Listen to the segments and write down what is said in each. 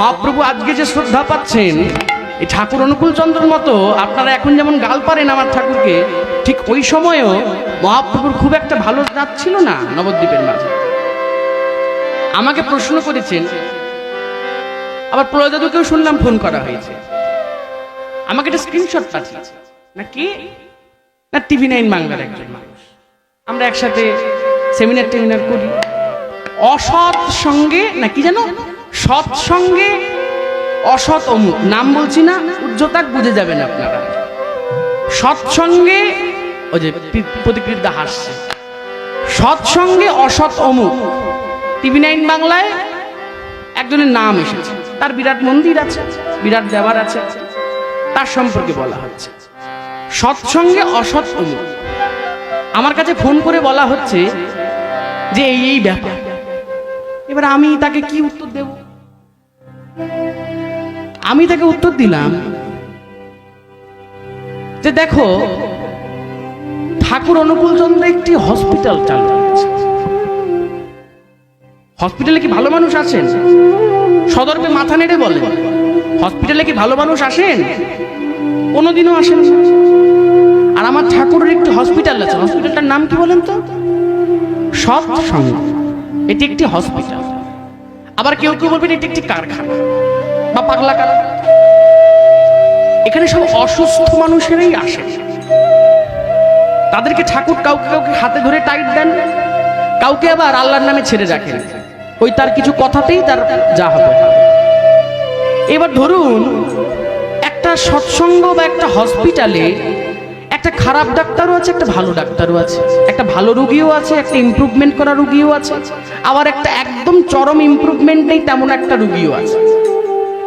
মহাপ্রভু আজকে যে শ্রদ্ধা পাচ্ছেন, এই ঠাকুর অনুকূল চন্দ্রের মতো আপনারা এখন যেমন গাল পারেন আমার ঠাকুরকে, ঠিক ওই সময়ও মহাপ্রভুর খুব একটা ভালো রাত ছিল না নবদ্বীপের মাঝে। আমাকে প্রশ্ন করেছেন, আবার প্রয়োজনকেও শুনলাম ফোন করা হয়েছে। আমাকে একটা স্ক্রিনশট পাঠিয়েছে। না কি? না টিভি নাইন বাংলার একজন মানুষ। আমরা একসাথে সেমিনার টেমিনার করি। অসৎ সঙ্গে, না কি জানো সৎ সঙ্গে অসৎ অমুক। নাম বলছি না উজ্জ্বতাক বুঝে যাবেন আপনারা। সৎসঙ্গে, ওই যে প্রতিকৃতদা হাসছে। সৎসঙ্গে অসৎ অমুক। টিভি নাইন বাংলায় একজনের নাম এসেছে। তার বিরাট মন্দির আছে, বিরাট দেওয়ার আছে। তার সম্পর্কে বলা হচ্ছে। সৎসঙ্গে অসৎ অমুক। আমার কাছে ফোন করে বলা হচ্ছে যে এই এই ব্যাপার। এবার আমি তাকে কি উত্তর দেব? আমি তাকে উত্তর দিলাম যে দেখো, ঠাকুর অনুকূল চন্দ্র একটি হসপিটাল চালু করেছে হসপিটালে কি ভালো মানুষ আছেন? সদর্পে মাথা নেড়ে বলেন, হসপিটালে কি ভালো মানুষ আসেন? কোনোদিনও আসেন আর আমার ঠাকুরের একটি হসপিটাল আছে। হসপিটালটার নাম কি বলেন তো? সৎ সঙ্গ এটি একটি হসপিটাল। আবার কেউ কেউ বলবেন এটি একটি কারখানা বা পাগলা কারখানা। এখানে সব অসুস্থ মানুষেরাই আসে। তাদেরকে ঠাকুর কাউকে কাউকে হাতে ধরে টাইট দেন, কাউকে আবার আল্লাহর নামে ছেড়ে রাখেন। ওই তার কিছু কথাতেই তার যা হবে। এবার ধরুন, একটা সৎসঙ্গ বা একটা হসপিটালে একটা খারাপ ডাক্তারও আছে, একটা ভালো ডাক্তারও আছে। একটা ভালো রুগীও আছে, একটা ইমপ্রুভমেন্ট করা রুগীও আছে। আবার একটা একদম চরম ইমপ্রুভমেন্ট নেই তেমন একটা রুগীও আছে।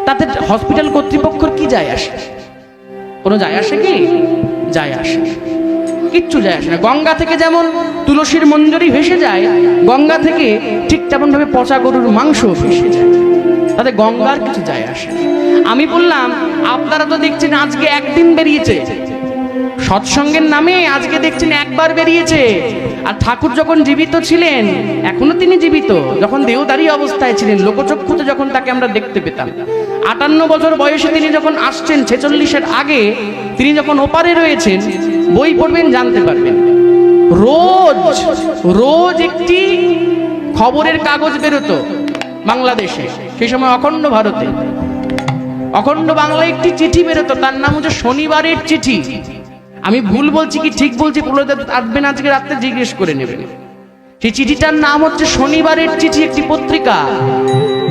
তাতে হসপিটাল কর্তৃপক্ষর কি যায় আসে? কোনো যায় আসে কি? যায় আসে। কিচ্ছু যায় আসে না। গঙ্গা থেকে যেমন তুলসীর মঞ্জরি ভেসে যায়, গঙ্গা থেকে ঠিক তেমনভাবে পচা গরুর মাংস ভেসে যায়। তাতে গঙ্গার কিছু যায় আসে আমি বললাম, আপনারা তো দেখছেন আজকে একদিন বেরিয়েছে। সৎসঙ্গের নামে আজকে দেখছেন একবার বেরিয়েছে। আর ঠাকুর যখন জীবিত ছিলেন, এখনও তিনি জীবিত। যখন দেহদারী অবস্থায় ছিলেন, লোকচক্ষুতে যখন তাকে আমরা দেখতে পেতাম। আটান্ন বছর বয়সে তিনি যখন আসছেন, ছেচল্লিশের আগে, তিনি যখন ওপারে রয়েছেন, বই পড়বেন, জানতে পারবেন। রোজ রোজ একটি খবরের কাগজ বেরোতো বাংলাদেশে সেই সময় অখণ্ড ভারতে। অখণ্ড বাংলায় একটি চিঠি বেরোতো, তার নাম হচ্ছে শনিবারের চিঠি। আমি ভুল বলছি কি ঠিক বলছি? পুরোদের আসবেন আজকে রাত্রে, জিজ্ঞেস করে নেবেন। সেই চিঠিটার নাম হচ্ছে শনিবারের চিঠি একটি পত্রিকা।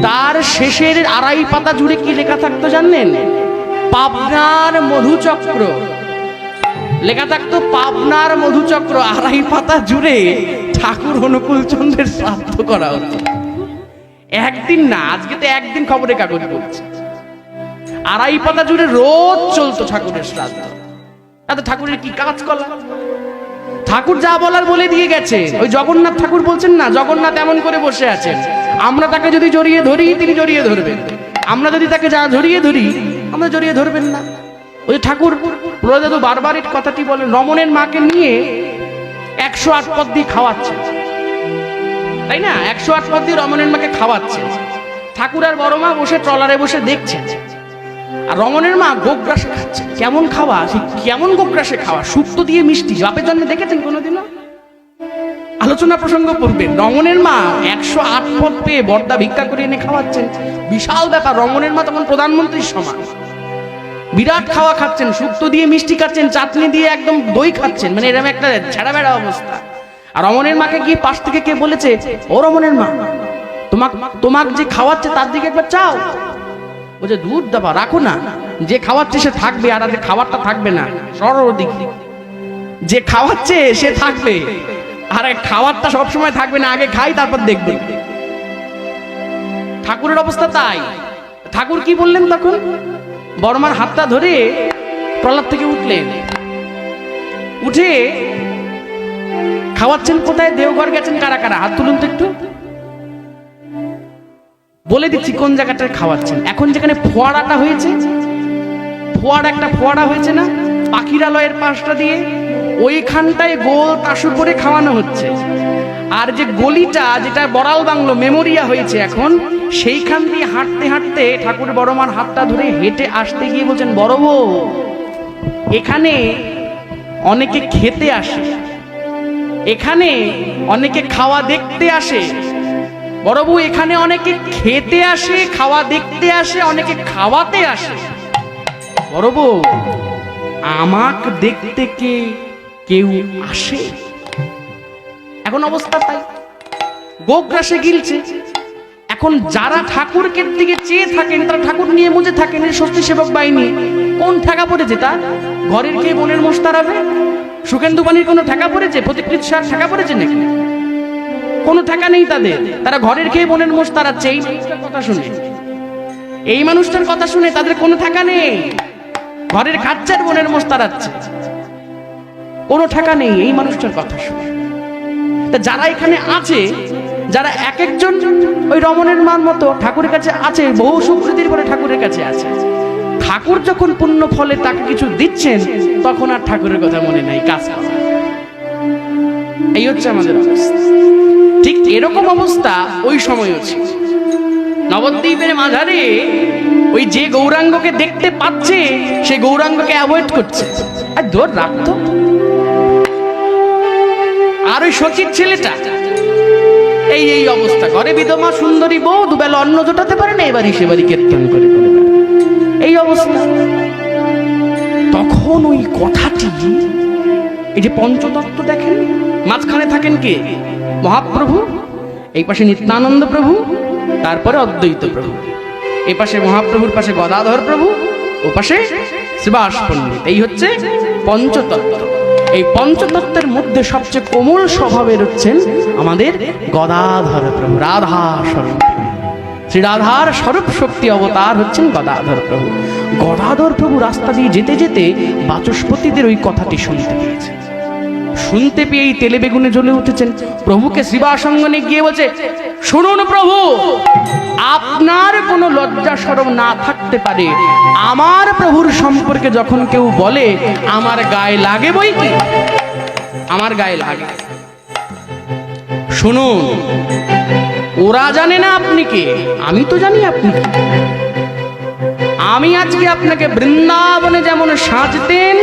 তার শেষের আড়াই পাতা জুড়ে কি লেখা থাকতো জানেন? পাবনার মধুচক্র। লেখা থাকতো পাবনার মধুচক্র, আড়াই পাতা জুড়ে ঠাকুর অনুকূল চন্দ্রের শ্রাদ্ধ করা হতো। একদিন না, আজকে তো একদিন খবরের কাগজ বলছে। আড়াই পাতা জুড়ে রোজ চলতো ঠাকুরের শ্রাদ্ধ। তাতে ঠাকুরের কি কাজ কলা? ঠাকুর যা বলার বলে দিয়ে গেছে। ওই জগন্নাথ ঠাকুর বলছেন না, জগন্নাথ এমন করে বসে আছেন। আমরা তাকে যদি জড়িয়ে ধরি, তিনি জড়িয়ে ধরবেন। আমরা যদি তাকে যা জড়িয়ে ধরি, আমরা জড়িয়ে ধরবেন না। ওই ঠাকুর প্রদাদু বারবার এই কথাটি বলেন, রমণের মাকে নিয়ে একশো আট পদ দিয়ে খাওয়াচ্ছে। তাই না? একশো আট পদ দিয়ে রমণের মাকে খাওয়াচ্ছে। ঠাকুর আর বড় মা বসে ট্রলারে বসে দেখছেন। আর রমণের মা গোগ্রাসে খাচ্ছে। কেমন খাওয়া? সেই কেমন গোগ্রাসে খাওয়া? শুক্তো দিয়ে মিষ্টি। বাপের জন্য দেখেছেন কোনোদিনও? আলোচনা প্রসঙ্গ পড়বেন রমণের মা একশো আট পদ পেয়ে বর্দা ভিক্ষা করে এনে খাওয়াচ্ছেন। বিশাল ব্যাপার, রমণের মা তখন প্রধানমন্ত্রীর সমান। বিরাট খাওয়া খাচ্ছেন শুক্তো দিয়ে মিষ্টি খাচ্ছেন, চাটনি দিয়ে একদম দই খাচ্ছেন। মানে এরকম একটা ছেঁড়া বেড়া অবস্থা। আর রমণের মাকে গিয়ে পাশ থেকে কে বলেছে, ও রমণের মা, তোমাক তোমাক যে খাওয়াচ্ছে তার দিকে একবার চাও? বলছে দুধ দাবা, রাখো না। যে খাওয়াচ্ছে সে থাকবে আর আজকে খাবারটা থাকবে না। সরর দিকে যে খাওয়াচ্ছে সে থাকবে। আর খাবারটা সবসময় থাকবে না, আগে খাই, তারপর দেখবে। ঠাকুরের অবস্থা তাই। ঠাকুর কি বললেন তখন? বর্মার হাতটা ধরে প্রলাপ থেকে উঠলেন। উঠে খাওয়াচ্ছেন কোথায়? দেওঘর গেছেন কারা কারা? হাত তুলুন তো একটু। বলে দিচ্ছি কোন জায়গাটায় খাওয়াচ্ছেন। এখন যেখানে ফোয়ারাটা হয়েছে, ফোয়ারা একটা ফোয়ারা হয়েছে না, পাখিরালয়ের পাশটা দিয়ে ওইখানটায় গোল তাসু করে খাওয়ানো হচ্ছে। আর যে গলিটা, যেটা বড়াল বাংলো, মেমোরিয়া হয়েছে এখন, সেইখান দিয়ে হাঁটতে হাঁটতে ঠাকুর বড়মার হাতটা ধরে হেঁটে আসতে গিয়ে বলছেন, বড় বউ, এখানে অনেকে খেতে আসে। এখানে অনেকে খাওয়া দেখতে আসে। বড় বউ এখানে অনেকে খেতে আসে, খাওয়া দেখতে আসে, অনেকে খাওয়াতে আসে। বড় বউ আমাক দেখতে কে কেউ আসে? এখন অবস্থা তাই। গোগ্রাসে গিলছে। এখন যারা ঠাকুরকে দিকে চেয়ে থাকেন, তারা ঠাকুর নিয়ে মুজে থাকেন স্বস্তি সেবক বাহিনী। কোন ঠেকা পড়েছে তা ঘরের কে বোনের মোষ তাড়াবে সুখেন্দু বাণীর কোনো ঠেকা পড়েছে? প্রতিকৃত সার ঠেকা পড়েছে নাকি? কোনো ঠেকা নেই তাদের। তারা ঘরের খেয়ে বনের মোষ তাড়াচ্ছে, এই কথা শুনে। এই মানুষটার কথা শুনে তাদের কোনো ঠেকা নেই। ঘরের খাচ্চার বনের মোষ তাড়াচ্ছে। কোনো ঠেকা নেই, এই মানুষটার কথা শুনে। তা যারা এখানে আছে, যারা এক একজন ওই রমণের মান মতো ঠাকুরের কাছে আছে, বহু সুকৃতির পরে ঠাকুরের কাছে আছে। ঠাকুর যখন পুণ্য ফলে তাকে কিছু দিচ্ছেন, তখন আর ঠাকুরের কথা মনে নাই, কাজ এই হচ্ছে আমাদের অবস্থা। ঠিক এরকম অবস্থা ওই সময়ও ছিল। নবদ্বীপের মাঝারে ওই যে গৌরাঙ্গকে দেখতে পাচ্ছে, সে গৌরাঙ্গকে অ্যাভয়েড করছে। আর দূর রাখতো আর ওই সচিব ছেলেটা, এই এই অবস্থা। ঘরে বিধমা সুন্দরী বউ, দুবেলা অন্ন জোটাতে পারে না, এবারই সেবারই কীর্তন করে করে এই অবস্থা। তখন ওই কথাটি, এই যে পঞ্চতত্ত্ব দেখেন, মাঝখানে থাকেন কে? মহাপ্রভু, এই পাশে নিত্যানন্দ প্রভু, তারপরে অদ্বৈত প্রভু। এই পাশে মহাপ্রভুর পাশে গদাধর প্রভু, ও পাশে শ্রীবাস পণ্ডিত। এই হচ্ছে পঞ্চতত্ত্ব। এই পঞ্চতত্ত্বের মধ্যে সবচেয়ে কোমল স্বভাবের হচ্ছেন আমাদের গদাধর প্রভু, রাধা স্বরূপ। শ্রী রাধার স্বরূপ শক্তি অবতার হচ্ছেন গদাধর প্রভু। গদাধর প্রভু রাস্তা দিয়ে যেতে যেতে বাচস্পতিদের ওই কথাটি শুনতে পেয়েছে। শুনতে পেয়ে এই তেলে বেগুনে জ্বলে উঠেছেন। প্রভুকে শিবাসঙ্গনে গিয়ে বলছে, শুনুন প্রভু, আপনার কোনো লজ্জা সরম না থাকতে পারে। আমার প্রভুর সম্পর্কে যখন কেউ বলে, আমার গায়ে লাগে বই কি? আমার গায়ে লাগে। শুনুন, ওরা জানে না আপনি কে? আমি তো জানি আপনি কে। আমি আজকে আপনাকে বৃন্দাবনে যেমন সাজতেন